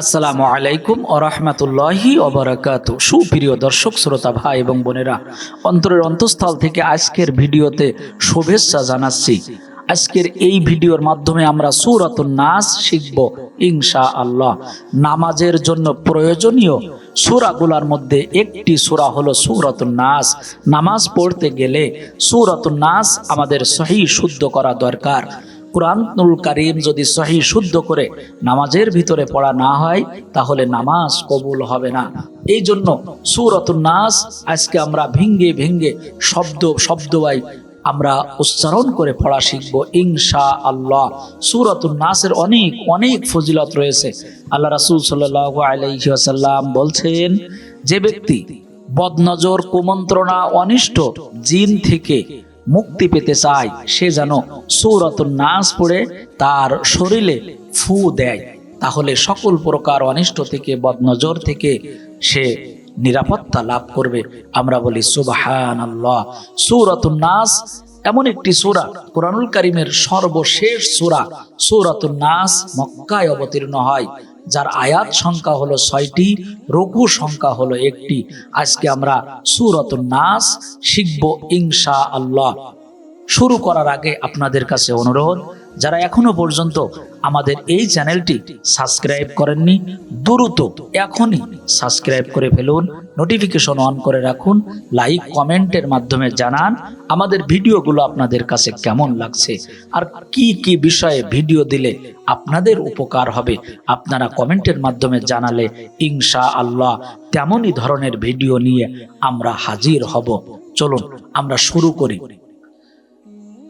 আসসালামু আলাইকুম ওরহমতুল্লাহি অবরাকাত সুপ্রিয় দর্শক, শ্রোতা ভাই এবং বোনেরা, অন্তরের অন্তঃস্থল থেকে আজকের ভিডিওতে শুভেচ্ছা জানাচ্ছি। আজকের এই ভিডিওর মাধ্যমে আমরা সুরাতুন নাস শিখব ইনশা আল্লাহ নামাজের জন্য প্রয়োজনীয় সুরাগুলার মধ্যে একটি সুরা হলো সুরাতুন নাস। নামাজ পড়তে গেলে সুরাতুন নাস আমাদের সহি শুদ্ধ করা দরকার। কোরআনুল কারিম যদি সহি শুদ্ধ করে নামাজের ভিতরে পড়া না হয়, তাহলে নামাজ কবুল হবে না। এই জন্য নাস আজকে আমরা ভেঙ্গে ভেঙ্গে শব্দ, শব্দবাই আমরা উচ্চারণ করে পড়া শিখব ইনশা আল্লাহ সুরতুল নাসের অনেক অনেক ফজিলত রয়েছে। আল্লাহ রাসুল সাল্লাহ আলাইসাল্লাম বলছেন, যে ব্যক্তি বদনজর, কুমন্ত্রণা, অনিষ্ট জিন থেকে মুক্তি পেতে চায়। সে যেন সৌরতুল নাচ পড়ে, তার শরীরে ফু দেয়। তাহলে সকল প্রকার অনিষ্ট থেকে, বদনজর থেকে সে নিরাপত্তা লাভ করবে। আমরা বলি সুবাহান আল্লাহ সৌরতুল নাস এমন একটি সুরা, কোরআনুল করিমের সর্বশেষ সুরা সৌরাতুল নাস মক্কায় অবতীর্ণ হয়। যার আয়াত সংখ্যা হলো ছয়টি, রকু সংখ্যা হলো একটি। আজকে আমরা সুরত নাস শিখব ইংশা আল্লাহ শুরু করার আগে আপনাদের কাছে অনুরোধ যারা এখনও পর্যন্ত আমাদের এই চ্যানেলটি সাবস্ক্রাইব করেননি, দ্রুত এখনই সাবস্ক্রাইব করে ফেলুন নোটিফিকেশন অন করে রাখুন লাইক কমেন্টের মাধ্যমে জানান আমাদের ভিডিওগুলো আপনাদের কাছে কেমন লাগছে আর কি কি বিষয়ে ভিডিও দিলে আপনাদের উপকার হবে আপনারা কমেন্টের মাধ্যমে জানালে ইনশা আল্লাহ তেমনই ধরনের ভিডিও নিয়ে আমরা হাজির হব। চলুন, আমরা শুরু করি।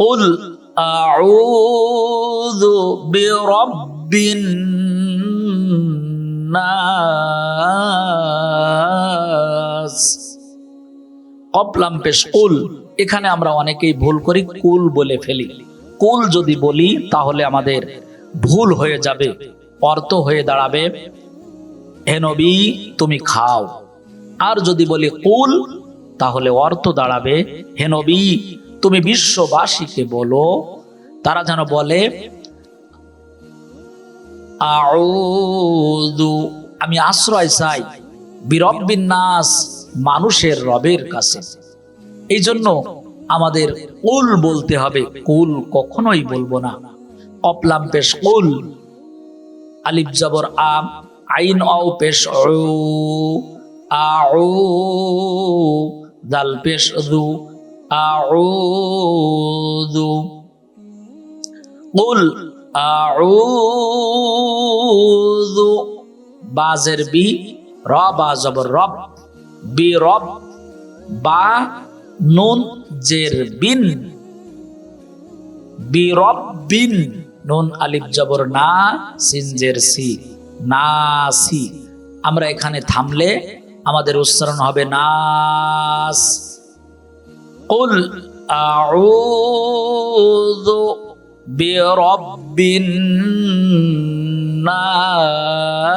قل أعوذ برب الناس কপলাম পেশ কুল এখানে আমরা অনেকেই ভুল করি কুল বলে ফেলি কুল যদি বলি তাহলে আমাদের ভুল হয়ে যাবে অর্থ হয়ে দাঁড়াবে হে নবী তুমি খাও আর যদি বলি কুল তাহলে অর্থ দাঁড়াবে হে নবী তুমি বিশ্ববাসীকে বলো, তারা যেন বলে আমি আশ্রয় চাই বিরব্বিন নাস মানুষের রবের কাছে। এই জন্য আমাদের কুল বলতে হবে, কুল কখনোই বলব না। অপলাম পেশ কুল, আলিফ জবর আম আইন অও পেশ আউ দাল পেশ দু আউযু কুল আউযু বাজের বি র বা জবর রব বি রব বা নুন জের বিন বি রব বিন নুন আলিফ জবর না সিনজের সি নাসি আমরা এখানে থামলে আমাদের উচ্চারণ হবে নাস কুল আউযু বিরাব্বিন নাস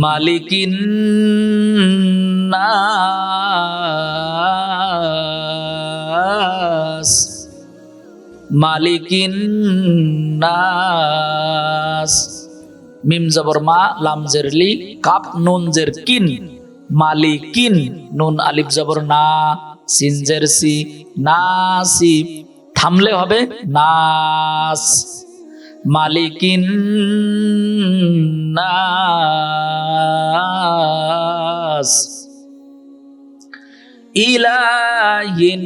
মালিকিন নাস মালিকিন নাস মিম জবর মা লাম জের লি কাপ নুন জের কিন মালিকিন। নুন, আলিফ, জবর, না। সিন জের সি নাসি থামলে হবে নাস। মালিকিন, নাস। ইলাহিন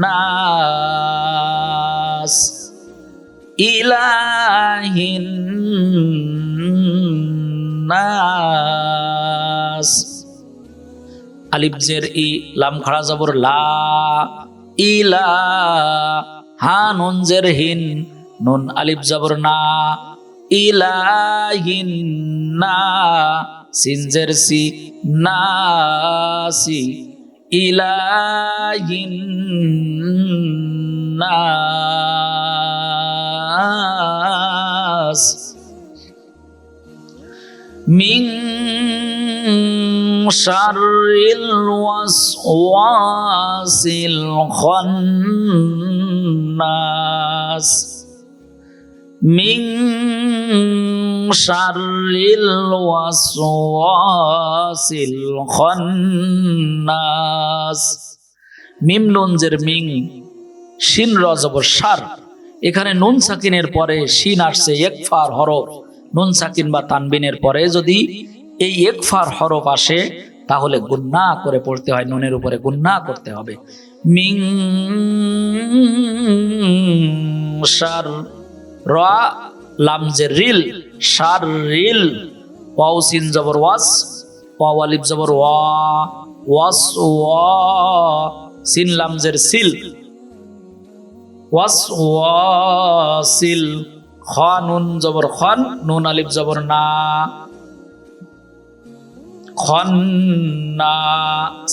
নাস। ইলাহিন নাস আলিফ জের ই, লাম খাড়া জবর লা ইলা, হা নুন জের হিন, নুন আলিফ জবর না ইলাহিন না, সিন জের সি নাসি ইলাহিন নাস মিন শাররিল ওয়াসওয়াসিল খান্নাস মিন শাররিল ওয়াসওয়াসিল খান্নাস মিম নুনজের মিং শিন রজবর সার এখানে নুন সাকিনের পরে শিন আসছে একফার হরফ। নুন সাকিন বা তানবিনের পরে যদি এই একফার হরফ আসে, তাহলে গুন্না করে পড়তে হয়, নুনের উপরে গুন্না করতে হবে। মিং সার র লামজে রিল সার রিল, ওয়াও সিন জবর ওয়াস, ওয়াও আলিফ জবর ওয়া, ওয়াস ওয়া, সিন লামজের সিল, ওয়াস ওয়াসিল খ নুন জবর খন, নুন আলিফ জবর না। খন্না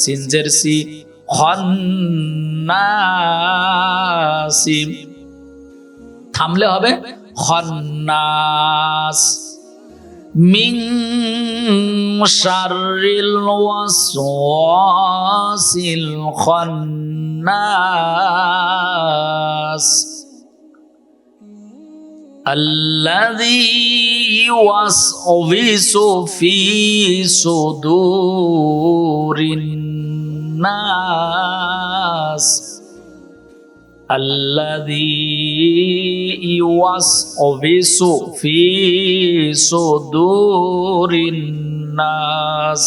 সিনজের সি খন্নাসি থামলে হবে খন্নাস। মিং শারিল ওয়াসওয়াসিল খন্নাস। الذي يوسوس في صدور الناس الذي يوسوس في صدور الناس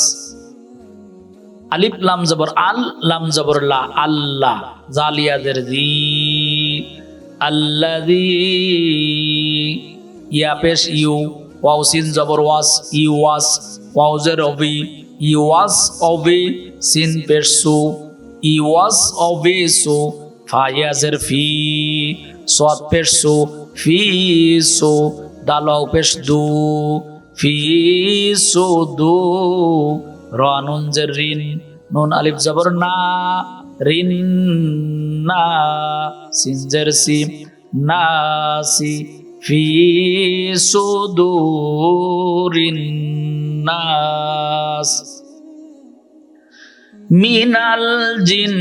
আলিফ লাম জবর আল লাম জবর লা আল্লাহ জালিয়াদের দি আল্লাযী, ইয়া পেশ, ইউ, ওয়াও, সিন, জবর, ওয়াস, ইউ, ওয়াস, ওয়াও জের অবি ইউ, ওয়াস, অবি, সিন, পেশ, সু, ইউ, ওয়াস, অবি, সু, ফা, ইয়া ফি সাদ পেশ, সু, ফি, সু দাল ওয়াও পেশ, দু, ফি, সু, দু, র, নুন, জের, রিন, নুন, আলিফ, জবর, না রিন না সিনজের সি নাসি ফি সুদুরিন নাস মিনাল জিন্নাতি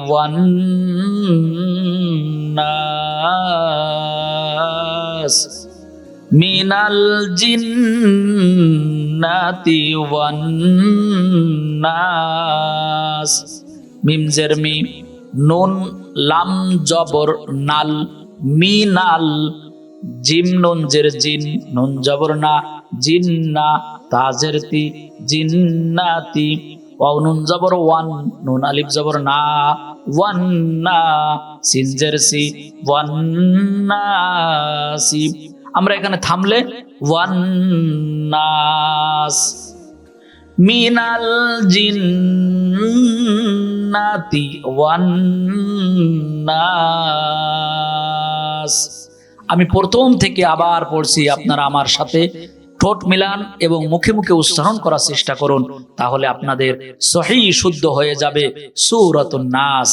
ওয়ান নাস মিনাল জিন্নাতি ওয়ান নাস মিমজের মি, নুন, লাম, জবর, নাল, মিনাল। জিম নুন জের জিন, নুন, জবর, না, জিন্না। তাজের তি, জিন্নাতি। ওয়াও, নুন, জবর, ওয়ান, নুন, আলিফ, জবর, না ওয়ান না সিনজের সি ওয়ান না সি আমরা এখানে থামলে ওয়ান নাস মিনাল জিন্নাতি ওয়ান নাস আমি প্রথম থেকে আবার পড়ছি আপনারা আমার সাথে। ঠোঁট মিলান এবং মুখে মুখে উচ্চারণ করার চেষ্টা করুন, তাহলে আপনাদের সহি শুদ্ধ হয়ে যাবে সুরতুন নাস।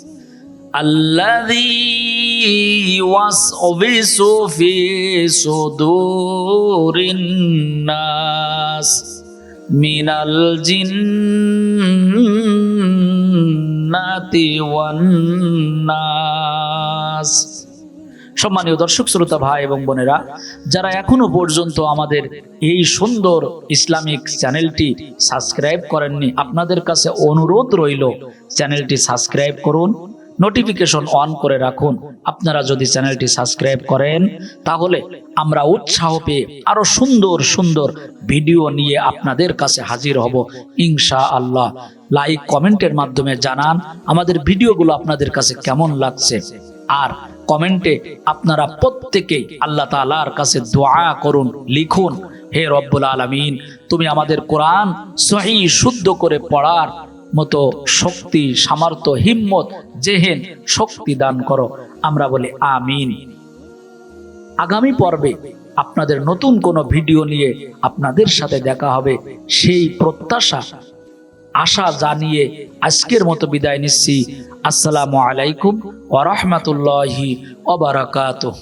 الذي يوسوس في صدور الناس من الجنة والناس সম্মানীয় দর্শক শ্রোতা ভাই এবং বোনেরা যারা এখনো পর্যন্ত আমাদের এই সুন্দর ইসলামিক চ্যানেলটি সাবস্ক্রাইব করেননি আপনাদের কাছে অনুরোধ রইল চ্যানেলটি সাবস্ক্রাইব করুন নোটিফিকেশন অন করে রাখুন। আপনারা যদি চ্যানেলটি সাবস্ক্রাইব করেন, তাহলে আমরা উৎসাহ পেয়ে আরও সুন্দর সুন্দর ভিডিও নিয়ে আপনাদের কাছে হাজির হব। ইনশা আল্লাহ লাইক কমেন্টের মাধ্যমে জানান আমাদের ভিডিওগুলো আপনাদের কাছে কেমন লাগছে। আর কমেন্টে আপনারা প্রত্যেকেই আল্লাহ তালার কাছে দোয়া করুন, লিখুন, হে রব্বুল আলামিন, তুমি আমাদের কোরআন সহি, শুদ্ধ করে পড়ার মতো শক্তি, সামর্থ্য, হিম্মত, জেহেন শক্তি দান করো। আমরা বলি আমিন। আগামী পর্বে আপনাদের নতুন কোনো ভিডিও নিয়ে আপনাদের সাথে দেখা হবে। সেই প্রত্যাশা, আশা জানিয়ে আজকের মতো বিদায় নিচ্ছি। আসসালামু আলাইকুম ওয়া রাহমাতুল্লাহি ওয়া বারাকাতুহু।